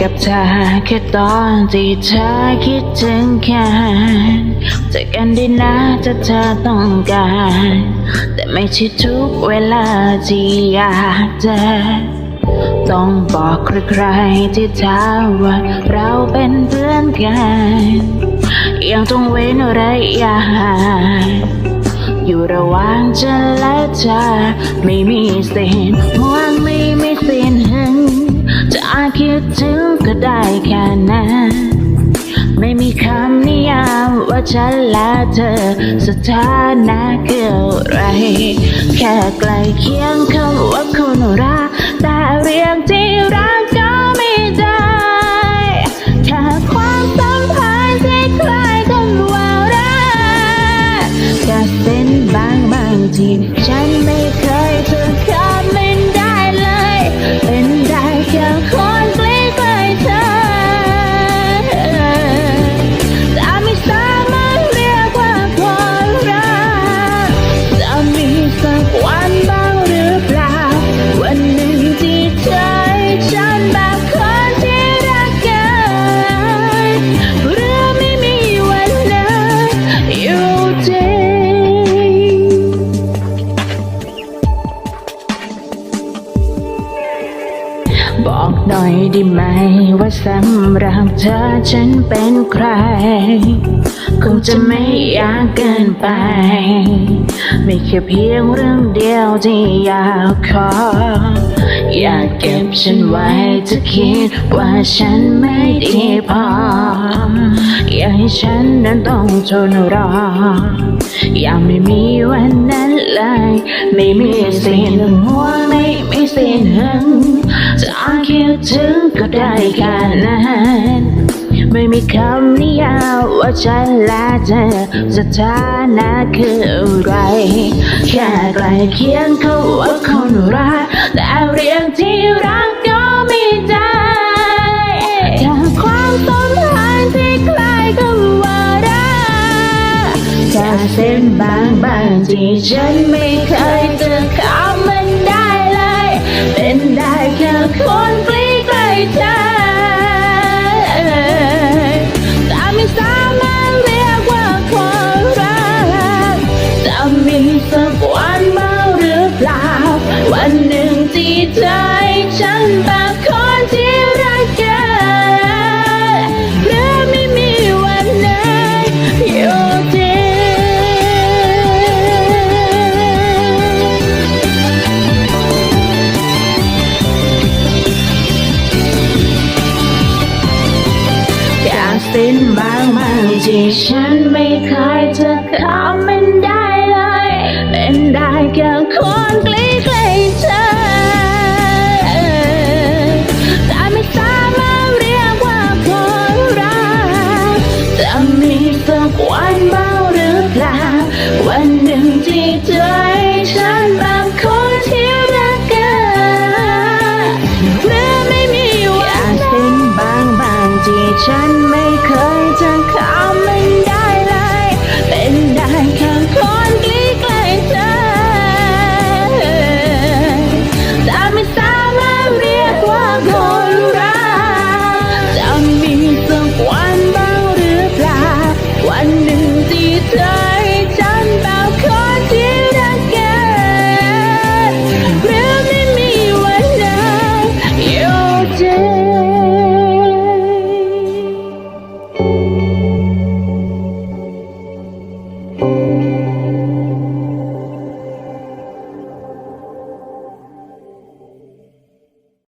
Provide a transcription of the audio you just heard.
กับเธอแค่ตอนที่เธอคิดถึงแค่เจอกันได้นะถ้าเธอต้องการ แต่ไม่ใช่ทุกเวลาที่อยากเจอต้องบอกใครๆที่ถามว่าเราเป็นเพื่อนกันยังต้องเว้นระยะห่างอยู่ระหว่างฉันและเธอไม่มีสิ้นห่วงไม่ ได้แค่นั้นไม่มีคำนิยามว่าฉันและเธอสถานะคืออะไร แค่ใกล้เคียงคำว่าคนรัก แต่เรียกที่รักก็ไม่ได้แค่ความสัมพันธ์ที่คล้ายกันว่ารักแค่เส้นบางบางที่ฉันไม่ บอกหน่อยได้ไหม ว่าสำหรับเธอฉันเป็นใคร คงจะไม่ยากเกินไป ไม่แค่เพียงเรื่องเดียวที่อยากขอ อยากเก็บฉันไว้จะคิดว่าฉันไม่ดีพอ อยากให้ฉันนั้นต้องทนรอ อยากไม่มีวันนั้นเลย ไม่มีสิ่งห่วงไม่มีสิ่งหึงจะคิดถึงก็ได้แค่นั้นไม่มีคำนิยามว่าฉันและเธอสถานะคืออะไร ค่ใกล้เคียงเขาว่าคนรักแต่เรียงที่รักก็มีใจจากความสัมพันธ์ที่คล้ายกับว่ารักแค่เส้นบางบางๆที่ฉันไม่เคยจึ่งที่เธอให้ฉันแบบคนที่รักกันหรือไม่มีวันนั้นอยู่จริง อยากสิ้นบางบางที่ฉันไม่เคยจะข้า ฉันไม่เคยจะข้า